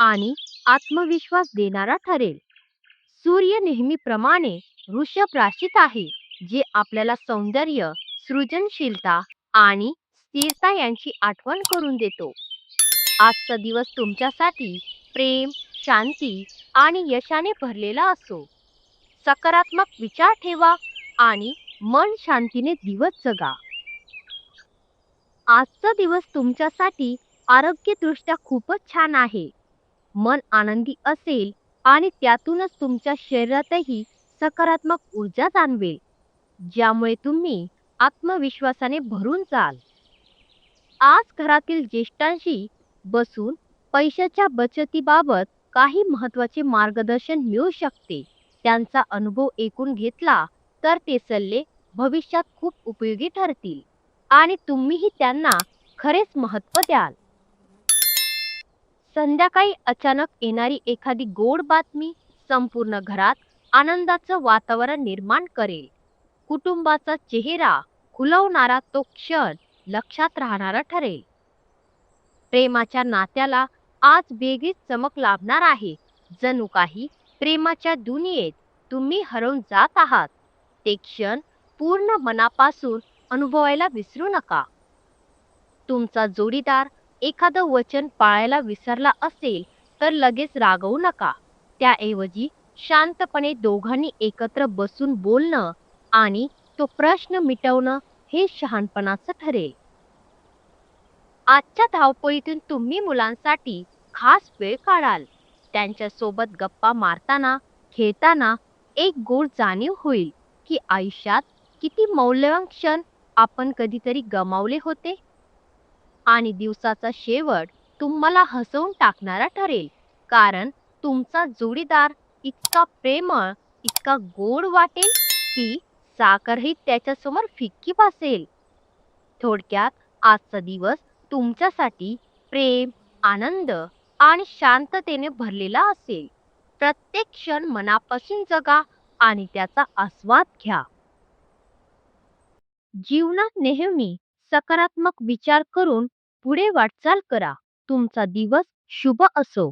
आणि आत्मविश्वास देणारा ठरेल. सूर्य नेहमीप्रमाणे वृषभ राशीत आहे जे आपल्याला सौंदर्य सृजनशीलता आणि स्थिरता यांची आठवण करून देतो. आजचा दिवस तुमच्यासाठी प्रेम शांती आणि यशाने भरलेला असो. सकारात्मक विचार ठेवा आणि मन शांतीने दिवस जगा. आजचा दिवस तुमच्यासाठी आरोग्यदृष्ट्या खूपच छान आहे. मन आनंदी असेल आणि त्यातूनच तुमच्या शरीरातही सकारात्मक ऊर्जा जाणवेल ज्यामुळे तुम्ही आत्मविश्वासाने भरून जाल. आज घरातील ज्येष्ठांशी बसून पैशाच्या बचतीबाबत काही महत्त्वाचे मार्गदर्शन मिळू शकते. त्यांचा अनुभव ऐकून घेतला तर ते सल्ले भविष्यात खूप उपयोगी ठरतील आणि तुम्हीही त्यांना खरेच महत्त्व द्याल. संध्याकाळी अचानक येणारी एखादी गोड बातमी संपूर्ण घरात आनंदाचं वातावरण निर्माण करेल. कुटुंबाचा चेहरा खुलवणारा तो क्षण लक्षात राहणारा ठरेल. प्रेमाच्या नात्याला आज वेगळीच चमक लाभणार आहे. जणू काही प्रेमाच्या दुनियेत तुम्ही हरवून जात आहात. ते क्षण पूर्ण मनापासून अनुभवायला विसरू नका. तुमचा जोडीदार एखादं वचन पाळायला विसरला असेल तर लगेच रागवू नका. त्याऐवजी शांतपणे दोघांनी एकत्र बसून बोलणं आणि तो प्रश्न मिटवणं हे शहाणपणाचं ठरेल. आजच्या धावपळीतून तुम्ही मुलांसाठी खास वेळ काढाल. त्यांच्यासोबत गप्पा मारताना खेळताना एक गोड जाणीव होईल की आयुष्यात किती मौल्यवान क्षण आपण कधीतरी गमावले होते? आणि दिवसाचा शेवट तुम्हाला हसवून टाकणारा ठरेल. कारण तुमचा जोडीदार इतका प्रेमळ इतका गोड वाटेल की साखरही त्याच्यासमोर फिक्की भासेल थोडक्यात आजचा दिवस तुमच्यासाठी प्रेम आनंद आणि शांततेने भरलेला असेल. प्रत्येक क्षण मनापासून जगा आणि त्याचा आस्वाद घ्या. जीवनात नेहमी सकारात्मक विचार करून पुढे वाटचाल करा. तुमचा दिवस शुभ असो.